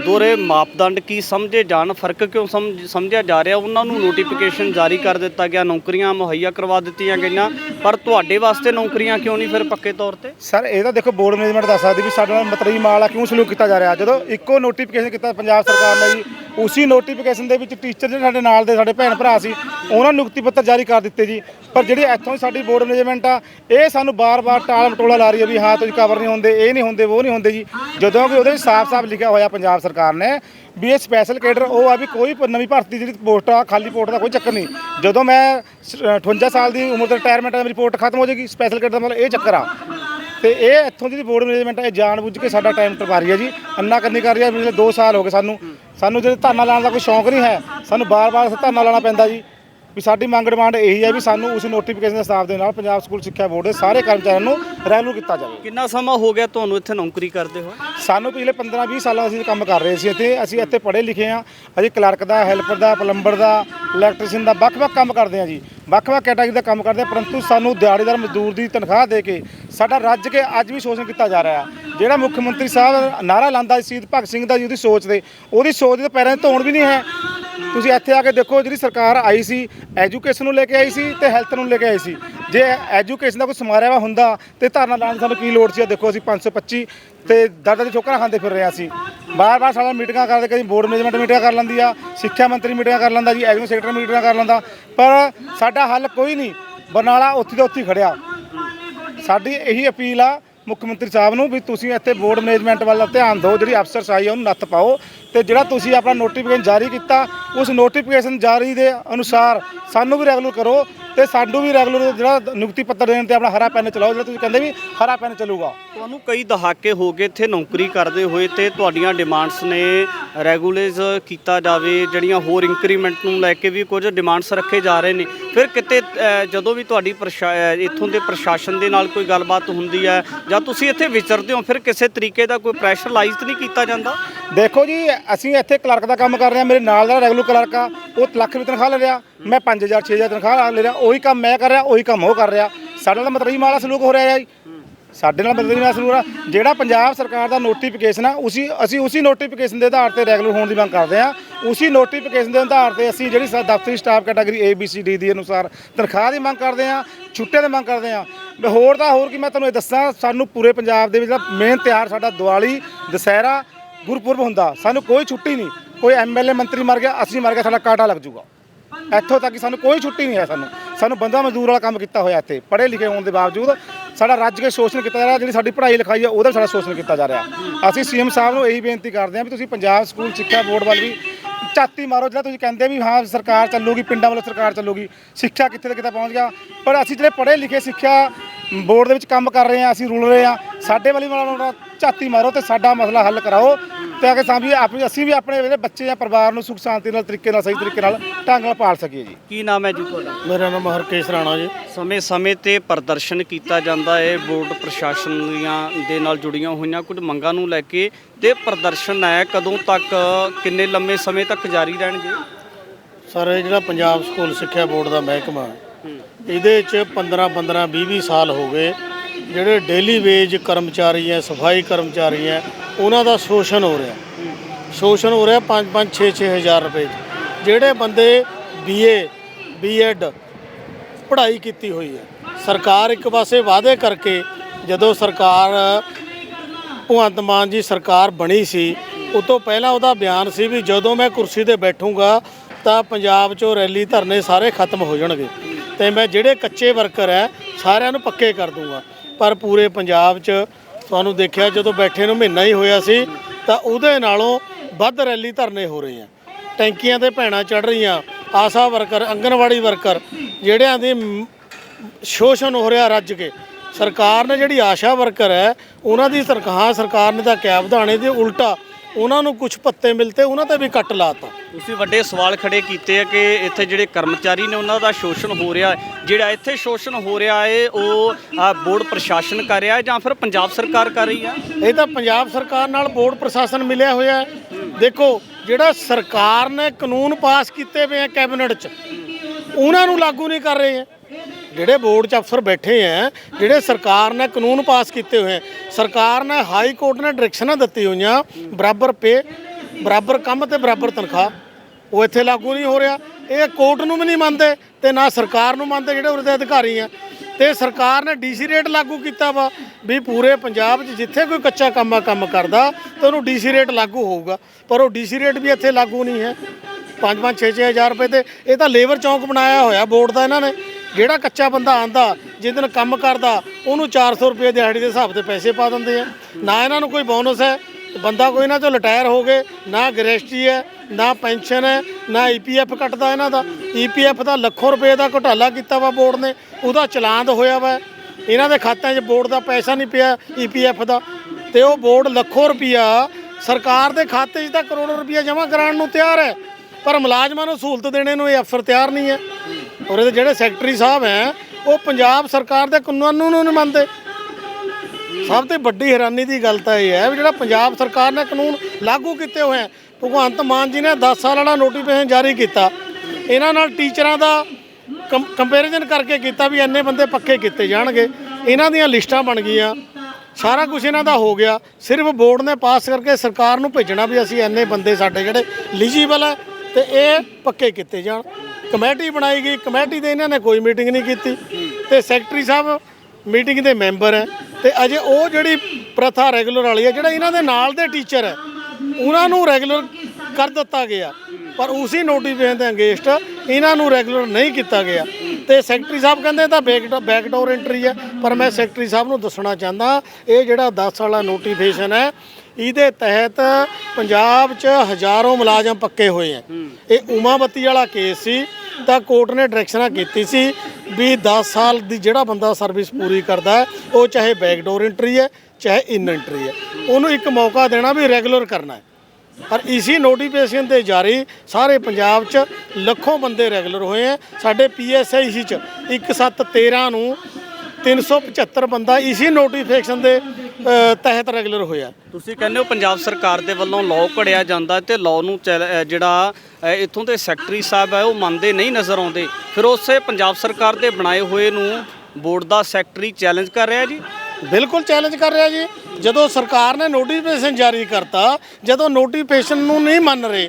ਦੋਰੇ ਮਾਪਦੰਡ ਕੀ ਸਮਝੇ ਜਾਣ? ਫ਼ਰਕ ਕਿਉਂ ਸਮਝ- ਸਮਝਿਆ ਜਾ ਰਿਹਾ? ਉਹਨਾਂ ਨੂੰ ਨੋਟੀਫਿਕੇਸ਼ਨ ਜਾਰੀ ਕਰ ਦਿੱਤਾ ਗਿਆ, ਨੌਕਰੀਆਂ ਮੁਹੱਈਆ ਕਰਵਾ ਦਿੱਤੀਆਂ ਗਈਆਂ। ਪਰ ਤੁਹਾਡੇ ਵਾਸਤੇ ਨੌਕਰੀਆਂ ਕਿਉਂ ਨਹੀਂ ਫਿਰ ਪੱਕੇ ਤੌਰ ਤੇ? ਸਰ, ਇਹ ਤਾਂ ਦੇਖੋ ਬੋਰਡ ਮੈਨੇਜਮੈਂਟ ਦੱਸ ਸਕਦੀ ਵੀ ਸਾਡੇ ਨਾਲ ਮਤਰੀ ਮਾਲ ਆ, ਕਿਉਂ ਸਲੂਕ ਕੀਤਾ ਜਾ ਰਿਹਾ? ਜਦੋਂ ਇੱਕੋ ਨੋਟੀਫਿਕੇਸ਼ਨ ਕੀਤਾ ਪੰਜਾਬ ਸਰਕਾਰ ਨੇ ਜੀ, ਉਸੇ ਨੋਟੀਫਿਕੇਸ਼ਨ ਦੇ ਵਿੱਚ ਟੀਚਰ ਜਿਹੜੇ ਸਾਡੇ ਨਾਲ ਦੇ, ਸਾਡੇ ਭੈਣ ਭਰਾ ਸੀ, ਉਹਨਾਂ ਨੂੰ ਨਿਯੁਕਤੀ ਪੱਤਰ ਜਾਰੀ ਕਰ ਦਿੱਤੇ ਜੀ। ਪਰ ਜਿਹੜੀ ਇੱਥੋਂ ਦੀ ਸਾਡੀ ਬੋਰਡ ਮੈਨੇਜਮੈਂਟ ਆ, ਇਹ ਸਾਨੂੰ ਬਾਰ-ਬਾਰ ਟਾਲ ਮਟੋਲਾ ਲਾ ਰਹੀ ਹੈ ਵੀ ਹਾਂ, ਤੁਸੀਂ ਕਵਰ ਨਹੀਂ ਹੁੰਦੇ, ਇਹ ਨਹੀਂ ਹੁੰਦੇ, ਉਹ ਨਹੀਂ ਹੁੰਦੇ ਜੀ। ਜਦੋਂ ਕਿ ਉਹਦੇ ਵਿੱਚ ਸਾਫ਼-ਸਾਫ਼ ਲਿਖਿਆ ਹੋਇਆ ਪੰਜਾਬ ਸਰਕਾਰ ਨੇ ਵੀ ਇਹ ਸਪੈਸ਼ਲ ਕੇਡਰ ਉਹ ਆ ਵੀ ਕੋਈ ਪ- ਨਵੀਂ ਭਰਤੀ ਜਿਹੜੀ ਪੋਸਟ ਆ, ਖਾਲੀ ਪੋਸਟ ਦਾ ਕੋਈ ਚੱਕਰ ਨਹੀਂ। ਜਦੋਂ ਮੈਂ ਸ- 58 ਸਾਲ ਦੀ ਉਮਰ ਤੇ ਰਿਟਾਇਰਮੈਂਟ ਦਾ ਮੇਰੀ ਪੋਸਟ ਖਤਮ ਹੋ ਜਾਏਗੀ ਸਪੈਸ਼ਲ ਕੇਡਰ ਦਾ ਮਤਲਬ ਇਹ ਚੱਕਰ ਆ। ਤੇ ਇਹ ਇੱਥੋਂ ਦੀ ਬੋਰਡ ਮੈਨੇਜਮੈਂਟ ਇਹ ਜਾਣ ਬੁੱਝ ਕੇ ਸਾਡਾ ਟਾਈਮ ਟਪਾ ਰਹੀ ਹੈ ਜੀ। ਅੰਨਾ ਕਰਨੀ ਕਰ ਰਹੀ ਹੈ ਪਿਛਲੇ 2 ਸਾਲ ਹੋ ਗਏ ਸਾਨੂੰ। ਸਾਨੂੰ ਜਿਹੜੇ ਧਰਨਾ ਲਾਉਣ ਦਾ ਕੋਈ ਸ਼ੌਂਕ ਨਹੀਂ ਹੈ, ਸਾਨੂੰ ਬਾਰ-ਬਾਰ ਧਰਨਾ ਲਾਉਣਾ ਪੈਂਦਾ ਜੀ। ਵੀ ਸਾਡੀ ਮੰਗ ਡਿਮਾਂਡ ਇਹੀ ਹੈ ਵੀ ਸਾਨੂੰ ਉਸ ਨੋਟੀਫਿਕੇਸ਼ਨ ਦੇ ਹਿਸਾਬ ਦੇ ਨਾਲ ਪੰਜਾਬ ਸਕੂਲ ਸਿੱਖਿਆ ਬੋਰਡ ਦੇ ਸਾਰੇ ਕਰਮਚਾਰੀਆਂ ਨੂੰ ਰੈਗੂਲਰ ਕੀਤਾ ਜਾਵੇ। ਕਿੰਨਾ ਸਮਾਂ ਹੋ ਗਿਆ ਤੁਹਾਨੂੰ ਇੱਥੇ ਨੌਕਰੀ ਕਰਦੇ ਹੋਏ? ਸਾਨੂੰ ਪਿਛਲੇ 15-20 ਸਾਲਾਂ ਅਸੀਂ ਕੰਮ ਕਰ ਰਹੇ ਸੀ ਇੱਥੇ। ਅਸੀਂ ਇੱਥੇ ਪੜ੍ਹੇ ਲਿਖੇ ਆ ਅਸੀਂ ਕਲਰਕ ਦਾ, ਹੈਲਪਰ ਦਾ, ਪਲੰਬਰ ਦਾ, ਇਲੈਕਟ੍ਰੀਸ਼ੀਅਨ ਦਾ ਵੱਖ-ਵੱਖ ਕੰਮ ਕਰਦੇ ਆ ਜੀ। ਵੱਖ-ਵੱਖ ਕੈਟਾਗਰੀ ਦਾ ਕੰਮ ਕਰਦੇ ਆ ਪਰੰਤੂ ਸਾਨੂੰ ਦਿਹਾੜੀਦਾਰ ਮਜ਼ਦੂਰ ਦੀ ਤਨਖਾਹ ਦੇ ਕੇ ਸਾਡਾ ਰੱਜ ਕੇ ਅੱਜ ਵੀ ਸ਼ੋਸ਼ਣ ਕੀਤਾ ਜਾ ਰਿਹਾ ਜਿਹੜਾ ਮੁੱਖ ਮੰਤਰੀ ਸਾਹਿਬ ਨਾਰਾ ਲਾਂਦਾ ਸੀ, ਸ਼ਹੀਦ ਭਗਤ ਸਿੰਘ ਦਾ ਜੀ, ਉਹਦੀ ਸੋਚ ਦੇ, ਉਹਦੀ ਸੋਚ ਦੇ ਪੈਰਾਂ 'ਚ ਧੋਣ ਵੀ ਨਹੀਂ ਹੈ। ਤੁਸੀਂ ਇੱਥੇ ਆ ਕੇ ਦੇਖੋ, ਜਿਹੜੀ ਸਰਕਾਰ ਆਈ ਸੀ ਐਜੂਕੇਸ਼ਨ ਨੂੰ ਲੈ ਕੇ ਆਈ ਸੀ ਤੇ ਹੈਲਥ ਨੂੰ ਲੈ ਕੇ ਆਈ ਸੀ। ਜੇ ਐਜੂਕੇਸ਼ਨ ਦਾ ਕੋਈ ਸਮਾਰਿਆ ਹੁੰਦਾ ਤੇ ਧਰਨਾ ਲਾਉਣ ਦੀ ਸਾਨੂੰ ਕੀ ਲੋੜ ਸੀ? ਆਹ ਦੇਖੋ ਅਸੀਂ 525 ਤੇ ਦਰਦ ਦੀ ਠੋਕਰਾਂ ਖਾਂਦੇ ਫਿਰ ਰਹੇ ਹਾਂ ਅਸੀਂ। ਬਾਰ-ਬਾਰ ਸਾਡਾ ਮੀਟਿੰਗਾਂ ਕਰਦੇ ਕਦੀ ਬੋਰਡ ਮੈਨੇਜਮੈਂਟ ਮੀਟਿੰਗਾਂ ਕਰ ਲੈਂਦੀ ਆ, ਸਿੱਖਿਆ ਮੰਤਰੀ ਮੀਟਿੰਗਾਂ ਕਰ ਲੈਂਦਾ ਜੀ ਐਗਜ਼ੀਕਟਿਵ ਸੈਕਟਰ ਮੀਟਿੰਗਾਂ ਕਰ ਲੈਂਦਾ। ਪਰ ਸਾਡਾ ਹੱਲ ਕੋਈ ਨਹੀਂ, ਬਰਨਾਲਾ ਉੱਥੇ ਦੇ ਉੱਥੇ ਹੀ ਖੜਿਆ। ਸਾਡੀ ਇਹੀ ਅਪੀਲ ਆ ਮੁੱਖ ਮੰਤਰੀ ਸਾਹਿਬ ਨੂੰ ਵੀ ਤੁਸੀਂ ਇੱਥੇ ਬੋਰਡ ਮੈਨੇਜਮੈਂਟ ਵੱਲ ਧਿਆਨ ਦਿਓ, ਜਿਹੜੀ ਅਫਸਰਸ਼ਾਹੀ ਆ ਉਹਨੂੰ ਨੱਥ ਪਾਓ ਤੇ ਜਿਹੜਾ ਤੁਸੀਂ ਆਪਣਾ ਨੋਟੀਫਿਕੇਸ਼ਨ ਜਾਰੀ ਕੀਤਾ, ਉਸ ਨੋਟੀਫਿਕੇਸ਼ਨ ਜਾਰੀ ਦੇ ਅਨੁਸਾਰ ਸਾਨੂੰ ਵੀ ਰੈਗੂਲਰ ਕਰੋ। ਤੇ ਸਾਨੂੰ ਵੀ ਰੈਗੂਲਰ ਜਿਹੜਾ ਨਿਯੁਕਤੀ ਪੱਤਰ ਦੇਣ ਤੇ ਆਪਣਾ ਹਰਾ ਪੈਨ ਚਲਾਓ ਜਿਹੜਾ ਤੁਸੀਂ ਕਹਿੰਦੇ ਵੀ ਹਰਾ ਪੈਨ ਚੱਲੂਗਾ। ਤੁਹਾਨੂੰ ਕਈ ਦਹਾਕੇ ਹੋ ਗਏ ਇੱਥੇ ਨੌਕਰੀ ਕਰਦੇ ਹੋਏ ਤੇ ਤੁਹਾਡੀਆਂ ਡਿਮਾਂਡਸ ਨੇ ਰੈਗੂਲੇਜ਼ ਕੀਤਾ ਜਾਵੇ ਜਿਹੜੀਆਂ ਹੋਰ ਇੰਕਰੀਮੈਂਟ ਨੂੰ ਲੈ ਕੇ ਵੀ ਕੁਝ ਡਿਮਾਂਡਸ ਰੱਖੇ ਜਾ ਰਹੇ ਨੇ। ਫਿਰ ਕਿਤੇ ਜਦੋਂ ਵੀ ਤੁਹਾਡੀ ਇੱਥੋਂ ਦੇ ਪ੍ਰਸ਼ਾਸਨ ਦੇ ਨਾਲ ਕੋਈ ਗੱਲਬਾਤ ਹੁੰਦੀ ਹੈ ਜਾਂ ਤੁਸੀਂ ਇੱਥੇ ਵਿਚਰਦੇ ਹੋ ਫਿਰ ਕਿਸੇ ਤਰੀਕੇ ਦਾ ਕੋਈ ਪ੍ਰੈਸ਼ਰਾਈਜ਼ਡ ਨਹੀਂ ਕੀਤਾ ਜਾਂਦਾ? ਦੇਖੋ ਜੀ ਅਸੀਂ ਇੱਥੇ ਕਲਰਕ ਦਾ ਕੰਮ ਕਰ ਰਹੇ ਹਾਂ ਮੇਰੇ ਨਾਲ ਦਾ ਰੈਗੂਲਰ ਕਲਰਕ ਆ ਉਹ ਲੱਖ ਰੁਪਏ ਤਨਖਾਹ ਲੈ ਰਿਹਾ ਮੈਂ 5000 6000 ਤਨਖਾਹ ਲੈ ਰਿਹਾ ਉਹੀ ਕੰਮ ਮੈਂ ਕਰ ਰਿਹਾ, ਉਹੀ ਕੰਮ ਉਹ ਕਰ ਰਿਹਾ। ਸਾਡੇ ਨਾਲ ਮਤਲਬ ਮਾਲਾ ਸਲੂਕ ਹੋ ਰਿਹਾ ਹੈ ਜੀ। ਸਾਡੇ ਨਾਲ ਮਤਲਬ ਮਾਲਾ ਸਲੂਕ ਆ ਜਿਹੜਾ ਪੰਜਾਬ ਸਰਕਾਰ ਦਾ ਨੋਟੀਫਿਕੇਸ਼ਨ ਆ, ਉਸੇ, ਅਸੀਂ ਉਸੇ ਨੋਟੀਫਿਕੇਸ਼ਨ ਦੇ ਆਧਾਰ ਤੇ ਰੈਗੂਲਰ ਹੋਣ ਦੀ ਮੰਗ ਕਰਦੇ ਆ ਉਸੇ ਨੋਟੀਫਿਕੇਸ਼ਨ ਦੇ ਆਧਾਰ ਤੇ ਅਸੀਂ ਜਿਹੜੀ ਸਾ- ਦਫ਼ਤਰੀ staff category A B C D ਦੇ ਅਨੁਸਾਰ ਤਨਖਾਹ ਦੀ ਮੰਗ ਕਰਦੇ ਆ ਛੁੱਟੀਆਂ ਦੀ ਮੰਗ ਕਰਦੇ ਆ ਵੀ ਹੋਰ ਤਾਂ ਹੋਰ ਕੀ ਮੈਂ ਤੁਹਾਨੂੰ ਇਹ ਦੱਸਾਂ, ਸਾਨੂੰ ਪੂਰੇ ਪੰਜਾਬ ਦੇ ਵਿੱਚ ਜਿਹੜਾ ਮੇਨ ਤਿਉਹਾਰ ਸਾਡਾ ਦੀਵਾਲੀ, ਦੁਸਹਿਰਾ, ਗੁਰਪੁਰਬ ਹੁੰਦਾ। ਸਾਨੂੰ ਕੋਈ ਛੁੱਟੀ ਨਹੀਂ। ਕੋਈ ਐਮਐਲਏ ਮੰਤਰੀ ਮਰ ਗਿਆ, ਅਸੀਂ ਮਰ ਗਿਆ, ਸਾਡਾ ਕਾਟਾ ਲੱਗ ਜੂਗਾ ਇੱਥੋਂ ਤੱਕ ਕਿ ਸਾਨੂੰ ਕੋਈ ਛੁੱਟੀ ਨਹੀਂ ਹੈ ਸਾਨੂੰ। ਸਾਨੂੰ ਬੰਦਾ ਮਜ਼ਦੂਰ ਵਾਲਾ ਕੰਮ ਕੀਤਾ ਹੋਇਆ ਇੱਥੇ, ਪੜ੍ਹੇ ਲਿਖੇ ਹੋਣ ਦੇ ਬਾਵਜੂਦ ਸਾਡਾ ਰੱਜ ਕੇ ਸ਼ੋਸ਼ਣ ਕੀਤਾ ਜਾ ਰਿਹਾ, ਜਿਹੜੀ ਸਾਡੀ ਪੜ੍ਹਾਈ ਲਿਖਾਈ ਹੈ ਉਹਦਾ ਵੀ ਸਾਡਾ ਸ਼ੋਸ਼ਣ ਕੀਤਾ ਜਾ ਰਿਹਾ। ਅਸੀਂ ਸੀਐਮ ਸਾਹਿਬ ਨੂੰ ਇਹੀ ਬੇਨਤੀ ਕਰਦੇ ਹਾਂ ਵੀ ਤੁਸੀਂ ਪੰਜਾਬ ਸਕੂਲ ਸਿੱਖਿਆ ਬੋਰਡ ਵੱਲ ਵੀ ਝਾਤੀ ਮਾਰੋ, ਜਿਹੜਾ ਤੁਸੀਂ ਕਹਿੰਦੇ ਵੀ ਹਾਂ ਸਰਕਾਰ ਚੱਲੂਗੀ, ਪਿੰਡਾਂ ਵੱਲੋਂ ਸਰਕਾਰ ਚੱਲੂਗੀ, ਸਿੱਖਿਆ ਕਿੱਥੇ ਤੇ ਕਿੱਥੇ ਪਹੁੰਚ ਗਿਆ। ਪਰ ਅਸੀਂ ਜਿਹੜੇ ਪੜ੍ਹੇ ਲਿਖੇ ਸਿੱਖਿਆ ਬੋਰਡ ਦੇ ਵਿੱਚ ਕੰਮ ਕਰ ਰਹੇ ਹਾਂ ਅਸੀਂ ਰੁਲ ਰਹੇ ਹਾਂ। ਸਾਡੇ ਵਾਲੀ ਵਾਲਾ ਝਾਤੀ ਮਾਰੋ ਤੇ ਸਾਡਾ ਮਸਲਾ ਹੱਲ ਕਰਾਓ। ਤੇ ਅਗੇ ਸਾਂਭੀ ਆਪ ਅਸੀਂ ਵੀ ਆਪਣੇ ਜਿਹੜੇ ਬੱਚੇ ਜਾਂ ਪਰਿਵਾਰ ਨੂੰ ਸੁਖ ਸ਼ਾਂਤੀ ਨਾਲ ਤਰੀਕੇ ਨਾਲ ਸਹੀ ਤਰੀਕੇ ਨਾਲ ਢੰਗ ਨਾਲ ਪਾਲ ਸਕੀਏ ਜੀ। ਕੀ ਨਾਮ ਹੈ ਜੀ ਤੁਹਾਡਾ? ਮੇਰਾ ਨਾਮ ਹਰਕੇਸ਼ ਰਾਣਾ ਜੀ। ਸਮੇਂ-ਸਮੇਂ ਤੇ ਪ੍ਰਦਰਸ਼ਨ ਕੀਤਾ ਜਾਂਦਾ ਹੈ। ਬੋਰਡ ਪ੍ਰਸ਼ਾਸਨ ਦੀਆਂ ਦੇ ਨਾਲ ਜੁੜੀਆਂ ਹੋਈਆਂ ਕੁਝ ਮੰਗਾਂ ਨੂੰ ਲੈ ਕੇ ਤੇ ਪ੍ਰਦਰਸ਼ਨ ਹੈ। ਕਦੋਂ ਤੱਕ ਕਿੰਨੇ ਲੰਮੇ ਸਮੇਂ ਤੱਕ ਜਾਰੀ ਰਹਿਣਗੇ? ਸਰ ਇਹ ਜਿਹੜਾ ਪੰਜਾਬ ਸਕੂਲ ਸਿੱਖਿਆ ਬੋਰਡ ਦਾ ਮਹਿਕਮਾ ਇਹਦੇ 'ਚ 15 15 20 20 ਸਾਲ ਹੋ ਗਏ। ਜਿਹੜੇ ਡੇਲੀ ਵੇਜ ਕਰਮਚਾਰੀ ਹੈ, ਸਫ਼ਾਈ ਕਰਮਚਾਰੀ ਹੈ, ਉਹਨਾਂ ਦਾ ਸ਼ੋਸ਼ਣ ਹੋ ਰਿਹਾ। ਸ਼ੋਸ਼ਣ ਹੋ ਰਿਹਾ 5 5 6 6 ਹਜ਼ਾਰ ਰੁਪਏ 'ਚ। ਜਿਹੜੇ ਬੰਦੇ ਬੀਏ ਬੀਐਡ ਪੜ੍ਹਾਈ ਕੀਤੀ ਹੋਈ ਹੈ, ਸਰਕਾਰ ਇੱਕ ਪਾਸੇ ਵਾਅਦੇ ਕਰਕੇ ਜਦੋਂ ਸਰਕਾਰ ਭਗਵੰਤ ਮਾਨ ਜੀ ਸਰਕਾਰ ਬਣੀ ਸੀ, ਉਸ ਤੋਂ ਪਹਿਲਾਂ ਉਹਦਾ ਬਿਆਨ ਸੀ ਵੀ ਜਦੋਂ ਮੈਂ ਕੁਰਸੀ ਤੇ ਬੈਠੂੰਗਾ ਤਾਂ ਪੰਜਾਬ 'ਚੋਂ ਰੈਲੀ ਧਰਨੇ ਸਾਰੇ ਖਤਮ ਹੋ ਜਾਣਗੇ। ਤੇ ਮੈਂ ਜਿਹੜੇ ਕੱਚੇ ਵਰਕਰ ਹੈ ਸਾਰਿਆਂ ਨੂੰ ਪੱਕੇ ਕਰ ਦੂੰਗਾ। ਪਰ ਪੂਰੇ ਪੰਜਾਬ 'ਚ ਤੁਹਾਨੂੰ ਦੇਖਿਆ, ਜਦੋਂ ਬੈਠੇ ਨੂੰ ਮਹੀਨਾ ਹੀ ਹੋਇਆ ਸੀ, ਤਾਂ ਉਹਦੇ ਨਾਲੋਂ ਵੱਧ ਰੈਲੀ ਧਰਨੇ ਹੋ ਰਹੇ ਆ ਟੈਂਕੀਆਂ ਤੇ ਭੈਣਾਂ ਚੜ ਰਹੀਆਂ, ਆਸਾ ਵਰਕਰ, ਅੰਗਨਵਾੜੀ ਵਰਕਰ, ਜਿਹੜਿਆਂ ਦੀ ਸ਼ੋਸ਼ਣ ਹੋ ਰਿਹਾ ਰੱਜ ਕੇ। ਸਰਕਾਰ ਨੇ ਜਿਹੜੀ ਆਸ਼ਾ ਵਰਕਰ ਹੈ ਉਹਨਾਂ ਦੀ ਤਨਖਾਹ ਸਰਕਾਰ ਨੇ ਤਾਂ ਕਿਆ ਵਧਾਣੇ ਦੀ ਉਲਟਾ ਉਹਨਾਂ ਨੂੰ ਕੁਝ ਪੱਤੇ ਮਿਲਤੇ ਉਹਨਾਂ ਤੇ ਵੀ ਕੱਟ ਲਾਤਾ। ਤੁਸੀਂ ਵੱਡੇ ਸਵਾਲ ਖੜੇ ਕੀਤੇ ਆ ਕਿ ਇੱਥੇ ਜਿਹੜੇ ਕਰਮਚਾਰੀ ਨੇ ਉਹਨਾਂ ਦਾ ਸ਼ੋਸ਼ਣ ਹੋ ਰਿਹਾ ਹੈ। ਜਿਹੜਾ ਇੱਥੇ ਸ਼ੋਸ਼ਣ ਹੋ ਰਿਹਾ ਹੈ ਉਹ ਅ, ਬੋਰਡ ਪ੍ਰਸ਼ਾਸਨ ਕਰ ਰਿਹਾ ਹੈ ਜਾਂ ਫਿਰ ਪੰਜਾਬ ਸਰਕਾਰ ਕਰ ਰਹੀ ਹੈ? ਇਹ ਤਾਂ ਪੰਜਾਬ ਸਰਕਾਰ ਨਾਲ ਬੋਰਡ ਪ੍ਰਸ਼ਾਸਨ ਮਿਲਿਆ ਹੋਇਆ ਹੈ। ਦੇਖੋ ਜਿਹੜਾ ਸਰਕਾਰ ਨੇ ਕਾਨੂੰਨ ਪਾਸ ਕੀਤੇ ਹੋਏ ਆ ਕੈਬਨਿਟ 'ਚ ਉਹਨਾਂ ਨੂੰ ਲਾਗੂ ਨਹੀਂ ਕਰ ਰਹੇ ਹੈ। ਜਿਹੜੇ ਬੋਰਡ 'ਚ ਅਫਸਰ ਬੈਠੇ ਹੈ ਜਿਹੜੇ ਸਰਕਾਰ ਨੇ ਕਾਨੂੰਨ ਪਾਸ ਕੀਤੇ ਹੋਏ ਹੈ ਸਰਕਾਰ ਨੇ ਹਾਈ ਕੋਰਟ ਨੇ ਡਾਇਰੈਕਸ਼ਨਾਂ ਦਿੱਤੀ ਹੋਈਆਂ, ਬਰਾਬਰ ਪੇ, ਬਰਾਬਰ ਕੰਮ ਤੇ ਬਰਾਬਰ ਤਨਖਾਹ। ਉਹ ਇੱਥੇ ਲਾਗੂ ਨਹੀਂ ਹੋ ਰਿਹਾ। ਇਹ ਕੋਰਟ ਨੂੰ ਵੀ ਨਹੀਂ ਮੰਨਦੇ ਤੇ ਨਾ ਸਰਕਾਰ ਨੂੰ ਮੰਨਦੇ ਜਿਹੜੇ ਉਹਦੇ ਅਧਿਕਾਰੀ ਆ। ਤੇ ਸਰਕਾਰ ਨੇ ਡੀਸੀ ਰੇਟ ਲਾਗੂ ਕੀਤਾ ਵਾ ਵੀ ਪੂਰੇ ਪੰਜਾਬ 'ਚ ਜਿੱਥੇ ਕੋਈ ਕੱਚਾ ਕੰਮਾ ਕੰਮ ਕਰਦਾ, ਤਾਂ ਉਹਨੂੰ ਡੀਸੀ ਰੇਟ ਲਾਗੂ ਹੋਊਗਾ। ਪਰ ਉਹ ਡੀਸੀ ਰੇਟ ਵੀ ਇੱਥੇ ਲਾਗੂ ਨਹੀਂ ਹੈ। 5-5 6-6000 ਰੁਪਏ ਤੇ ਇਹ ਤਾਂ ਲੇਬਰ ਚੌਂਕ ਬਣਾਇਆ ਹੋਇਆ ਬੋਰਡ ਦਾ ਇਹਨਾਂ ਨੇ। ਜਿਹੜਾ ਕੱਚਾ ਬੰਦਾ ਆਂਦਾ ਜਿਹਦੇ ਨਾਲ ਕੰਮ ਕਰਦਾ, ਉਹਨੂੰ 400 ਰੁਪਏ ਦਿਹਾੜੀ ਦੇ ਹਿਸਾਬ ਤੇ ਪੈਸੇ ਪਾ ਦਿੰਦੇ ਆ। ਨਾ ਇਹਨਾਂ ਨੂੰ ਕੋਈ ਬੋਨਸ ਹੈ, ਬੰਦਾ ਕੋਈ ਇਹਨਾਂ ਚੋਂ ਰਿਟਾਇਰ ਹੋ ਗਏ, ਨਾ ਗ੍ਰੈਸਟੀ ਹੈ, ਨਾ ਪੈਨਸ਼ਨ ਹੈ, ਨਾ ਈਪੀਐਫ ਕੱਟਦਾ ਇਹਨਾਂ ਦਾ। ਈਪੀਐਫ ਦਾ ਲੱਖੋਂ ਰੁਪਏ ਦਾ ਘੁਟਾਲਾ ਕੀਤਾ ਵਾ ਬੋਰਡ ਨੇ, ਉਹਦਾ ਚਲਾਨ ਹੋਇਆ ਵਾ। ਇਹਨਾਂ ਦੇ ਖਾਤਿਆਂ 'ਚ ਬੋਰਡ ਦਾ ਪੈਸਾ ਨਹੀਂ ਪਿਆ ਈਪੀਐਫ ਦਾ। ਤੇ ਉਹ ਬੋਰਡ ਲੱਖੋਂ ਰੁਪਿਆ ਸਰਕਾਰ ਦੇ ਖਾਤੇ 'ਚ ਤਾਂ ਕਰੋੜਾਂ ਰੁਪਇਆ ਜਮ੍ਹਾਂ ਕਰਾਉਣ ਨੂੰ ਤਿਆਰ ਹੈ, ਪਰ ਮੁਲਾਜ਼ਮਾਂ ਨੂੰ ਸਹੂਲਤ ਦੇਣੇ ਨੂੰ ਇਹ ਅਫਸਰ ਤਿਆਰ ਨਹੀਂ ਹੈ। ਔਰ ਇਹਦੇ ਜਿਹੜੇ ਸੈਕਟਰੀ ਸਾਹਿਬ ਹੈ, ਉਹ ਪੰਜਾਬ ਸਰਕਾਰ ਦੇ ਕਾਨੂੰਨ ਨੂੰ ਨਹੀਂ ਮੰਨਦੇ। ਸਭ ਤੋਂ ਵੱਡੀ ਹੈਰਾਨੀ ਦੀ ਗੱਲ ਤਾਂ ਇਹ ਹੈ ਵੀ ਜਿਹੜਾ ਪੰਜਾਬ ਸਰਕਾਰ ਨੇ ਕਾਨੂੰਨ ਲਾਗੂ ਕੀਤੇ ਹੋਏ ਹੈ, ਭਗਵੰਤ ਮਾਨ ਜੀ ਨੇ 10 ਸਾਲ ਵਾਲਾ ਨੋਟੀਫਿਕੇਸ਼ਨ ਜਾਰੀ ਕੀਤਾ। ਇਹਨਾਂ ਨਾਲ ਟੀਚਰਾਂ ਦਾ ਕੰਪੈਰੀਜ਼ਨ ਕਰਕੇ ਕੀਤਾ ਵੀ ਇੰਨੇ ਬੰਦੇ ਪੱਕੇ ਕੀਤੇ ਜਾਣਗੇ। ਇਹਨਾਂ ਦੀਆਂ ਲਿਸਟਾਂ ਬਣ ਗਈਆਂ। ਸਾਰਾ ਕੁਝ ਇਹਨਾਂ ਦਾ ਹੋ ਗਿਆ। ਸਿਰਫ ਬੋਰਡ ਨੇ ਪਾਸ ਕਰਕੇ ਸਰਕਾਰ ਨੂੰ ਭੇਜਣਾ ਵੀ ਅਸੀਂ ਇੰਨੇ ਬੰਦੇ ਸਾਡੇ ਜਿਹੜੇ ਐਲੀਜੀਬਲ ਹੈ ਤੇ ਇਹ ਪੱਕੇ ਕੀਤੇ ਜਾਣ। ਕਮੇਟੀ ਬਣਾਈ ਗਈ। ਕਮੇਟੀ ਦੇ ਇਹਨਾਂ ਨੇ ਕੋਈ ਮੀਟਿੰਗ ਨਹੀਂ ਕੀਤੀ। ਤੇ ਸੈਕਟਰੀ ਸਾਹਿਬ ਮੀਟਿੰਗ ਦੇ ਮੈਂਬਰ ਹੈ। ਤੇ ਅਜੇ ਉਹ ਜਿਹੜੀ ਪ੍ਰਥਾ ਰੈਗੂਲਰ ਵਾਲੀ ਹੈ, ਜਿਹੜਾ ਇਹਨਾਂ ਦੇ ਨਾਲ ਦੇ ਟੀਚਰ ਹੈ, ਉਹਨਾਂ ਨੂੰ ਰੈਗੂਲਰ ਕਰ ਦਿੱਤਾ ਗਿਆ। ਪਰ ਉਸੇ ਨੋਟੀਫਿਕੇਸ਼ਨ ਦੇ ਅਗੇਂਸਟ ਇਹਨਾਂ ਨੂੰ ਰੈਗੂਲਰ ਨਹੀਂ ਕੀਤਾ ਗਿਆ। ਤੇ ਸੈਕਟਰੀ ਸਾਹਿਬ ਕਹਿੰਦੇ ਤਾਂ ਬੈਕ ਬੈਕਡੋਰ ਐਂਟਰੀ ਹੈ। ਪਰ ਮੈਂ ਸੈਕਟਰੀ ਸਾਹਿਬ ਨੂੰ ਦੱਸਣਾ ਚਾਹੁੰਦਾ, ਇਹ ਜਿਹੜਾ 10 ਵਾਲਾ ਨੋਟੀਫਿਕੇਸ਼ਨ ਹੈ ਇਹਦੇ ਤਹਿਤ ਪੰਜਾਬ 'ਚ ਹਜ਼ਾਰਾਂ ਮੁਲਾਜ਼ਮ ਪੱਕੇ ਹੋਏ ਹੈ। ਇਹ ਉਮਾਬਤੀ ਵਾਲਾ ਕੇਸ ਸੀ ਤਾਂ ਕੋਰਟ ਨੇ ਡਾਇਰੈਕਸ਼ਨਾਂ ਕੀਤੀ ਸੀ ਵੀ 10 ਸਾਲ ਦੀ ਜਿਹੜਾ ਬੰਦਾ ਸਰਵਿਸ ਪੂਰੀ ਕਰਦਾ ਉਹ ਚਾਹੇ ਬੈਕਡੋਰ ਐਂਟਰੀ ਹੈ ਚਾਹੇ ਇਨ ਐਂਟਰੀ ਹੈ। ਉਹਨੂੰ ਇੱਕ ਮੌਕਾ ਦੇਣਾ ਵੀ ਰੈਗੂਲਰ ਕਰਨਾ ਹੈ। ਪਰ ਇਸੀ ਨੋਟੀਫਿਕੇਸ਼ਨ ਤੇ ਜਾਰੀ ਸਾਰੇ ਪੰਜਾਬ 'ਚ ਲੱਖੋਂ ਬੰਦੇ ਰੈਗੂਲਰ ਹੋਏ ਹੈ ਸਾਡੇ ਪੀਐਸਆਈ ਸੀ 'ਚ 1713 ਨੂੰ 375 ਬੰਦਾ ਇਸੀ ਨੋਟੀਫਿਕੇਸ਼ਨ ਦੇ ਤਹਿਤ ਰੈਗੂਲਰ ਹੋਇਆ। ਤੁਸੀਂ ਕਹਿੰਦੇ ਹੋ ਪੰਜਾਬ ਸਰਕਾਰ ਦੇ ਵੱਲੋਂ ਲਾਅ ਘੜਿਆ ਜਾਂਦਾ ਤੇ ਲਾਅ ਨੂੰ ਜਿਹੜਾ ਇੱਥੋਂ ਦੇ ਸੈਕਟਰੀ ਸਾਹਿਬ ਹੈ ਉਹ ਮੰਨਦੇ ਨਹੀਂ ਨਜ਼ਰ ਆਉਂਦੇ। ਫਿਰ ਉਸੇ ਪੰਜਾਬ ਸਰਕਾਰ ਦੇ ਬਣਾਏ ਹੋਏ ਨੂੰ ਬੋਰਡ ਦਾ ਸੈਕਟਰੀ ਚੈਲੰਜ ਕਰ ਰਿਹਾ ਜੀ? ਬਿਲਕੁਲ ਚੈਲੰਜ ਕਰ ਰਿਹਾ ਜੀ। ਜਦੋਂ ਸਰਕਾਰ ਨੇ ਨੋਟੀਫਿਕੇਸ਼ਨ ਜਾਰੀ ਕਰਤਾ ਜਦੋਂ ਨੋਟੀਫਿਕੇਸ਼ਨ ਨੂੰ ਨਹੀਂ ਮੰਨ ਰਹੇ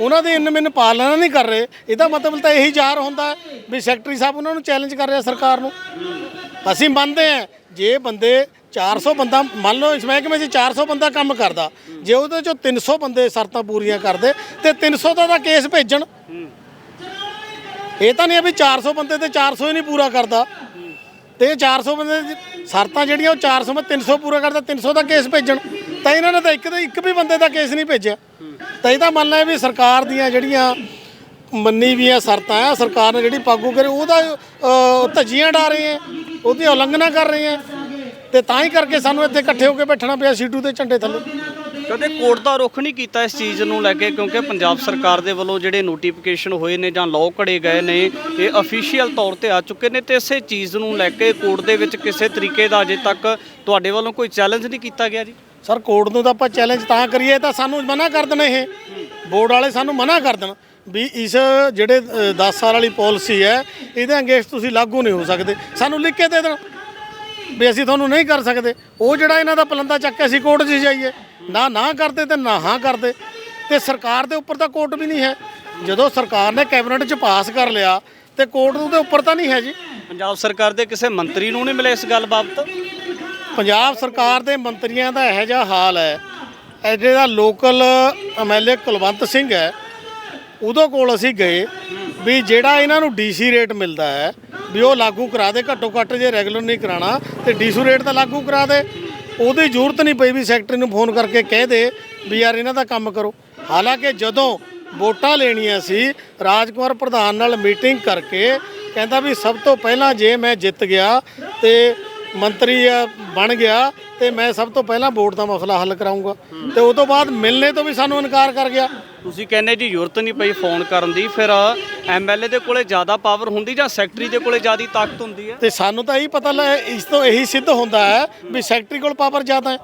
ਉਹਨਾਂ ਦੇ ਇਨ ਮਿਨ ਪਾਲਣਾ ਨਹੀਂ ਕਰ ਰਹੇ। ਇਹਦਾ ਮਤਲਬ ਤਾਂ ਇਹੀ ਜ਼ਾਹਰ ਹੁੰਦਾ ਵੀ ਸੈਕਟਰੀ ਸਾਹਿਬ ਉਹਨਾਂ ਨੂੰ ਚੈਲੰਜ ਕਰ ਰਿਹਾ ਸਰਕਾਰ ਨੂੰ। ਅਸੀਂ ਮੰਨਦੇ ਹਾਂ, ਜੇ ਬੰਦੇ 400 ਬੰਦਾ, ਮੰਨ ਲਓ ਇਸ ਮਹਿਕਮੇ 'ਚ 400 ਬੰਦਾ ਕੰਮ ਕਰਦਾ, ਜੇ ਉਹਦੇ ਚੋਂ 300 ਬੰਦੇ ਸ਼ਰਤਾਂ ਪੂਰੀਆਂ ਕਰਦੇ, ਤੇ 300 ਦਾ ਤਾਂ ਕੇਸ ਭੇਜਣ। ਇਹ ਤਾਂ ਨਹੀਂ ਆ ਵੀ 400 ਬੰਦੇ ਤੇ 400 ਹੀ ਨਹੀਂ ਪੂਰਾ ਕਰਦਾ। ਤੇ ਇਹ 400 ਬੰਦੇ ਦੀ ਸ਼ਰਤਾਂ ਜਿਹੜੀਆਂ, ਉਹ 400 ਮੈਂ 300 ਪੂਰਾ ਕਰਦਾ 300 ਦਾ ਕੇਸ ਭੇਜਣ। ਤਾਂ ਇਹਨਾਂ ਨੇ ਤਾਂ ਇੱਕ ਤੇ ਇੱਕ ਵੀ ਬੰਦੇ ਦਾ ਕੇਸ ਨਹੀਂ ਭੇਜਿਆ। ਤਾਂ ਇਹ ਤਾਂ ਮੰਨ ਲਿਆ ਵੀ ਸਰਕਾਰ ਦੀਆਂ ਜਿਹੜੀਆਂ ਮੰਨੀ ਵੀ ਆ ਸ਼ਰਤਾਂ ਆ, ਸਰਕਾਰ ਨੇ ਜਿਹੜੀ ਪਾਗੂ ਕਰੇ, ਉਹਦਾ ਧੱਜੀਆਂ ਡਾ ਰਹੇ ਹੈ ਉਹਦੀ ਉਲੰਘਣਾ ਕਰ ਰਹੇ ਹੈ ਤੇ ਤਾਂ ਹੀ ਕਰਕੇ ਸਾਨੂੰ ਇੱਥੇ ਇਕੱਠੇ ਹੋ ਕੇ ਬੈਠਣਾ ਪਿਆ ਸੀਟੂ ਦੇ ਝੰਡੇ ਥੱਲੇ। ਕਦੇ ਕੋਰਟ ਦਾ ਰੁਖ ਨਹੀਂ ਕੀਤਾ ਇਸ ਚੀਜ਼ ਨੂੰ ਲੈ ਕੇ, ਕਿਉਂਕਿ ਪੰਜਾਬ ਸਰਕਾਰ ਦੇ ਵੱਲੋਂ ਜਿਹੜੇ ਨੋਟੀਫਿਕੇਸ਼ਨ ਹੋਏ ਨੇ ਜਾਂ ਲਾਅ ਘੜੇ ਗਏ ਨੇ, ਇਹ ਅਫੀਸ਼ੀਅਲ ਤੌਰ ਤੇ ਆ ਚੁੱਕੇ ਨੇ ਤੇ ਇਸੇ ਚੀਜ਼ ਨੂੰ ਲੈ ਕੇ ਕੋਰਟ ਦੇ ਵਿੱਚ ਕਿਸੇ ਤਰੀਕੇ ਦਾ ਅਜੇ ਤੱਕ ਤੁਹਾਡੇ ਵੱਲੋਂ ਕੋਈ ਚੈਲੰਜ ਨਹੀਂ ਕੀਤਾ ਗਿਆ ਜੀ? ਸਰ, ਕੋਰਟ ਨੂੰ ਤਾਂ ਆਪਾਂ ਚੈਲੰਜ ਤਾਂ ਕਰੀਏ, ਤਾਂ ਸਾਨੂੰ ਮਨਾ ਕਰ ਦੇਣ ਇਹ। ਬੋਰਡ ਵਾਲੇ ਸਾਨੂੰ ਮਨਾ ਕਰ ਦੇਣ ਵੀ ਇਸ ਜਿਹੜੇ 10 ਸਾਲ ਵਾਲੀ ਪਾਲਿਸੀ ਹੈ, ਇਹਦੇ ਅਗੇਂਸਟ ਤੁਸੀਂ ਲਾਗੂ ਨਹੀਂ ਹੋ ਸਕਦੇ। ਸਾਨੂੰ ਲਿਖ ਕੇ ਦੇ ਦੇਣ ਵੀ ਅਸੀਂ ਤੁਹਾਨੂੰ ਨਹੀਂ ਕਰ ਸਕਦੇ। ਉਹ ਜਿਹੜਾ ਇਹਨਾਂ ਦਾ ਪਲੰਦਾ ਚੱਕ ਕੇ ਅਸੀਂ ਕੋਰਟ 'ਚ ਜਾਈਏ। ਨਾ ਨਾ ਕਰਦੇ ਤੇ ਨਾ ਹਾਂ ਕਰਦੇ। ਤੇ ਸਰਕਾਰ ਦੇ ਉੱਪਰ ਤਾਂ ਕੋਰਟ ਵੀ ਨਹੀਂ ਹੈ। ਜਦੋਂ ਸਰਕਾਰ ਨੇ ਕੈਬਨਿਟ 'ਚ ਪਾਸ ਕਰ ਲਿਆ ਤੇ ਕੋਰਟ ਦੇ ਉੱਪਰ ਤਾਂ ਨਹੀਂ ਹੈ ਜੀ। ਪੰਜਾਬ ਸਰਕਾਰ ਦੇ ਕਿਸੇ ਮੰਤਰੀ ਨੂੰ ਨਹੀਂ ਮਿਲੇ ਇਸ ਗੱਲ ਬਾਬਤ ਪੰਜਾਬ ਸਰਕਾਰ ਦੇ ਮੰਤਰੀਆਂ ਦਾ ਇਹੋ ਜਿਹਾ ਹਾਲ ਹੈ। ਐਡੇ ਦਾ ਲੋਕਲ ਐਮਐਲਏ ਕੁਲਵੰਤ ਸਿੰਘ ਹੈ। ਉਹਦੇ ਕੋਲ ਅਸੀਂ ਗਏ ਵੀ ਜਿਹੜਾ ਇਹਨਾਂ ਨੂੰ ਡੀਸੀ ਰੇਟ ਮਿਲਦਾ ਹੈ ਵੀ ਉਹ ਲਾਗੂ ਕਰਾ ਦੇ ਘੱਟੋ ਘੱਟ ਜੇ ਰੈਗੂਲਰ ਨਹੀਂ ਕਰਾਣਾ ਤੇ ਡੀਸੀ ਰੇਟ ਤਾਂ ਲਾਗੂ ਕਰਾ ਦੇ। ਉਹਦੀ ਜ਼ਰੂਰਤ ਨਹੀਂ ਪਈ ਵੀ ਸੈਕਟਰੀ ਨੂੰ ਫੋਨ ਕਰਕੇ ਕਹਿ ਦੇ ਵੀ ਯਾਰ ਇਹਨਾਂ ਦਾ ਕੰਮ ਕਰੋ। ਹਾਲਾਂਕਿ ਜਦੋਂ ਵੋਟਾਂ ਲੈਣੀਆਂ ਸੀ, ਰਾਜਕੁਮਾਰ ਪ੍ਰਧਾਨ ਨਾਲ ਮੀਟਿੰਗ ਕਰਕੇ ਕਹਿੰਦਾ ਵੀ ਸਭ ਤੋਂ ਪਹਿਲਾਂ ਜੇ ਮੈਂ ਜਿੱਤ ਗਿਆ ਤੇ ਮੰਤਰੀ ਬਣ ਗਿਆ ਤੇ ਮੈਂ ਸਭ ਤੋਂ ਪਹਿਲਾਂ ਵੋਟ ਦਾ ਮਸਲਾ ਹੱਲ ਕਰਾਉਂਗਾ ਤੇ ਉਸ ਤੋਂ ਬਾਅਦ ਮਿਲਣੇ ਤੋਂ ਵੀ ਸਾਨੂੰ ਇਨਕਾਰ ਕਰ ਗਿਆ। ਤੁਸੀਂ ਕਹਿੰਦੇ ਜੀ ਜ਼ਰੂਰਤ ਨਹੀਂ ਪਈ ਫੋਨ ਕਰਨ ਦੀ ਫਿਰ ਐਮਐਲਏ ਦੇ ਕੋਲੇ ਜ਼ਿਆਦਾ ਪਾਵਰ ਹੁੰਦੀ ਜਾਂ ਸੈਕਟਰੀ ਦੇ ਕੋਲੇ ਜ਼ਿਆਦਾ ਤਾਕਤ ਹੁੰਦੀ ਹੈ? ਤੇ ਸਾਨੂੰ ਤਾਂ ਇਹੀ ਪਤਾ ਲੱਗ ਇਸ ਤੋਂ ਇਹੀ ਸਿੱਧ ਹੁੰਦਾ ਹੈ ਵੀ ਸੈਕਟਰੀ ਕੋਲ ਪਾਵਰ ਜ਼ਿਆਦਾ ਹੈ।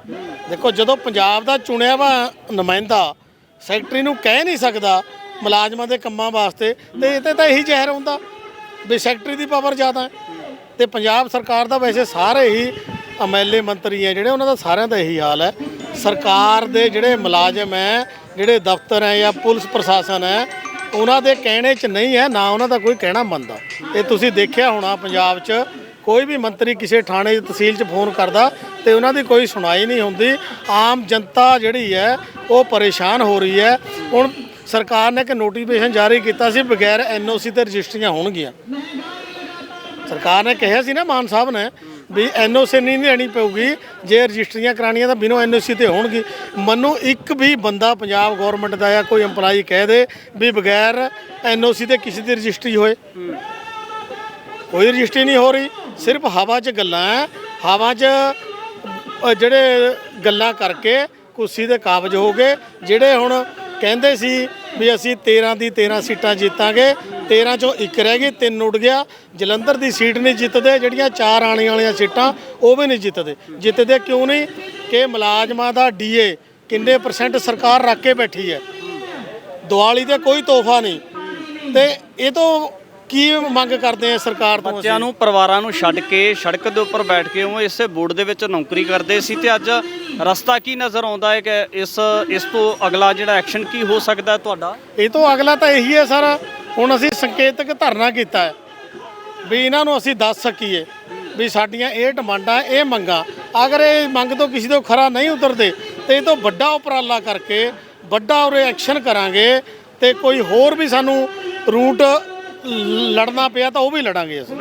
ਦੇਖੋ ਜਦੋਂ ਪੰਜਾਬ ਦਾ ਚੁਣਿਆ ਵਾ ਨੁਮਾਇੰਦਾ ਸੈਕਟਰੀ ਨੂੰ ਕਹਿ ਨਹੀਂ ਸਕਦਾ ਮੁਲਾਜ਼ਮਾਂ ਦੇ ਕੰਮਾਂ ਵਾਸਤੇ ਤੇ ਇਹ ਤੇ ਤਾਂ ਇਹੀ ਜ਼ਹਿਰ ਹੁੰਦਾ ਵੀ ਸੈਕਟਰੀ ਦੀ ਪਾਵਰ ਜ਼ਿਆਦਾ ਹੈ। ਤੇ ਪੰਜਾਬ ਸਰਕਾਰ ਦਾ ਵੈਸੇ ਸਾਰੇ ਹੀ ਐਮਐਲਏ ਮੰਤਰੀ ਹੈ ਜਿਹੜੇ, ਉਹਨਾਂ ਦਾ ਸਾਰਿਆਂ ਦਾ ਇਹੀ ਹਾਲ ਹੈ। ਸਰਕਾਰ ਦੇ ਜਿਹੜੇ ਮੁਲਾਜ਼ਮ ਹੈ, ਜਿਹੜੇ ਦਫ਼ਤਰ ਹੈ ਜਾਂ ਪੁਲਿਸ ਪ੍ਰਸ਼ਾਸਨ ਹੈ, ਉਹਨਾਂ ਦੇ ਕਹਿਣੇ 'ਚ ਨਹੀਂ ਹੈ, ਨਾ ਉਹਨਾਂ ਦਾ ਕੋਈ ਕਹਿਣਾ ਮੰਨਦਾ। ਇਹ ਤੁਸੀਂ ਦੇਖਿਆ ਹੋਣਾ ਪੰਜਾਬ 'ਚ, ਕੋਈ ਵੀ ਮੰਤਰੀ ਕਿਸੇ ਥਾਣੇ ਤਹਿਸੀਲ 'ਚ ਫੋਨ ਕਰਦਾ ਤੇ ਉਹਨਾਂ ਦੀ ਕੋਈ ਸੁਣਾਈ ਨਹੀਂ ਹੁੰਦੀ। ਆਮ ਜਨਤਾ ਜਿਹੜੀ ਹੈ, ਉਹ ਪਰੇਸ਼ਾਨ ਹੋ ਰਹੀ ਹੈ। ਹੁਣ ਸਰਕਾਰ ਨੇ ਇੱਕ ਨੋਟੀਫਿਕੇਸ਼ਨ ਜਾਰੀ ਕੀਤਾ ਸੀ, ਬਗੈਰ ਐਨਓਸੀ ਤੇ ਰਜਿਸਟਰੀਆਂ ਹੋਣਗੀਆਂ। ਸਰਕਾਰ ਨੇ ਕਿਹਾ ਸੀ ਨਾ, ਮਾਨ ਸਾਹਿਬ ਨੇ, ਵੀ ਐਨਓਸੀ ਨਹੀਂ ਲੈਣੀ ਪਊਗੀ, ਜੇ ਰਜਿਸਟਰੀਆਂ ਕਰਾਣੀਆਂ ਤਾਂ ਬਿਨੋ ਐਨਓਸੀ ਤੇ ਹੋਣਗੀ। ਮੈਨੂੰ ਇੱਕ ਵੀ ਬੰਦਾ ਪੰਜਾਬ ਗਵਰਨਮੈਂਟ ਦਾ ਜਾਂ ਕੋਈ EMPLOYE ਕਹਿ ਦੇ ਵੀ ਬਗੈਰ ਐਨਓਸੀ ਤੇ ਕਿਸੇ ਦੀ ਰਜਿਸਟਰੀ ਹੋਏ। ਕੋਈ ਰਜਿਸਟਰੀ ਨਹੀਂ ਹੋ ਰਹੀ, ਸਿਰਫ ਹਵਾ 'ਚ ਗੱਲਾਂ ਹੈ ਹਵਾ 'ਚ ਜਿਹੜੇ ਗੱਲਾਂ ਕਰਕੇ ਕੁਰਸੀ ਦੇ ਕਾਬਜ ਹੋ ਗਏ, ਜਿਹੜੇ ਹੁਣ ਕਹਿੰਦੇ ਸੀ ਵੀ ਅਸੀਂ 13 ਦੀ 13 ਸੀਟਾਂ ਜਿੱਤਾਂਗੇ। 13 ਚੋਂ ਇੱਕ ਰਹਿ ਗਈ, ਤਿੰਨ ਉੱਡ ਗਿਆ। ਜਲੰਧਰ ਦੀ ਸੀਟ ਨਹੀਂ ਜਿੱਤਦੇ, ਜਿਹੜੀਆਂ ਚਾਰ ਆਣੇ ਵਾਲੀਆਂ ਸੀਟਾਂ, ਉਹ ਵੀ ਨਹੀਂ ਜਿੱਤਦੇ। ਜਿੱਤਦੇ ਕਿਉਂ ਨਹੀਂ? ਕਿ ਮੁਲਾਜ਼ਮਾਂ ਦਾ ਡੀਏ ਕਿੰਨੇ ਪਰਸੈਂਟ ਸਰਕਾਰ ਰੱਖ ਕੇ ਬੈਠੀ ਹੈ। ਦੀਵਾਲੀ ਤੇ ਕੋਈ ਤੋਹਫਾ ਨਹੀਂ। ਤੇ ਇਹ ਤੋਂ ਕੀ ਮੰਗ ਕਰਦੇ ਆ ਸਰਕਾਰ ਤੋਂ ਬੱਚਿਆਂ ਨੂੰ ਪਰਿਵਾਰਾਂ ਨੂੰ ਛੱਡ ਕੇ ਸੜਕ ਦੇ ਉੱਪਰ ਬੈਠ ਕੇ ਉਹ ਇਸੇ ਬੋਰਡ ਦੇ ਵਿੱਚ ਨੌਕਰੀ ਕਰਦੇ ਸੀ ਤੇ ਅੱਜ ਰਸਤਾ ਕੀ ਨਜ਼ਰ ਆਉਂਦਾ ਹੈ ਕਿ ਇਸ ਇਸ ਤੋਂ ਅਗਲਾ ਜਿਹੜਾ ਐਕਸ਼ਨ ਕੀ ਹੋ ਸਕਦਾ ਤੁਹਾਡਾ? ਇਹ ਤੋਂ ਅਗਲਾ ਤਾਂ ਇਹੀ ਹੈ ਸਰ ਹੁਣ ਅਸੀਂ ਸੰਕੇਤਕ ਧਰਨਾ ਕੀਤਾ ਹੈ। ਵੀ ਇਹਨਾਂ ਨੂੰ ਅਸੀਂ ਦੱਸ ਸਕੀਏ ਵੀ ਸਾਡੀਆਂ ਇਹ ਡਿਮਾਂਡਾਂ ਇਹ ਮੰਗਾਂ ਅਗਰ ਇਹ ਮੰਗ ਤੋਂ ਕਿਸੇ ਤੋਂ ਖਰਾ ਨਹੀਂ ਉਤਰਦੇ ਤੇ ਇਹ ਤੋਂ ਵੱਡਾ ਉਪਰਾਲਾ ਕਰਕੇ ਵੱਡਾ ਉਰੇ ਐਕਸ਼ਨ ਕਰਾਂਗੇ ਤੇ ਕੋਈ ਹੋਰ ਵੀ ਸਾਨੂੰ ਰੂਟ ਲੜਨਾ ਪਿਆ ਤਾਂ ਉਹ ਵੀ ਲੜਾਂਗੇ ਅਸੀਂ।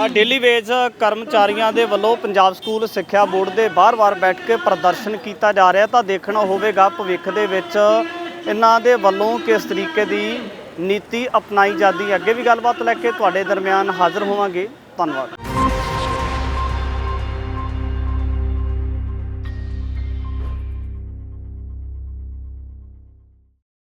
ਆ ਡੇਲੀ ਵੇਜ ਕਰਮਚਾਰੀਆਂ ਦੇ ਵੱਲੋਂ ਪੰਜਾਬ ਸਕੂਲ ਸਿੱਖਿਆ ਬੋਰਡ ਦੇ ਬਾਰ-ਬਾਰ ਬੈਠ ਕੇ ਪ੍ਰਦਰਸ਼ਨ ਕੀਤਾ ਜਾ ਰਿਹਾ ਤਾਂ ਦੇਖਣਾ ਹੋਵੇਗਾ, ਭਵਿੱਖ ਦੇ ਵਿੱਚ ਇਹਨਾਂ ਦੇ ਵੱਲੋਂ ਕਿਸ ਤਰੀਕੇ ਦੀ ਨੀਤੀ ਅਪਣਾਈ ਜਾਂਦੀ ਹੈ। ਅੱਗੇ ਵੀ ਗੱਲਬਾਤ ਲੈ ਕੇ ਤੁਹਾਡੇ ਦਰਮਿਆਨ ਹਾਜ਼ਰ ਹੋਵਾਂਗੇ। ਧੰਨਵਾਦ।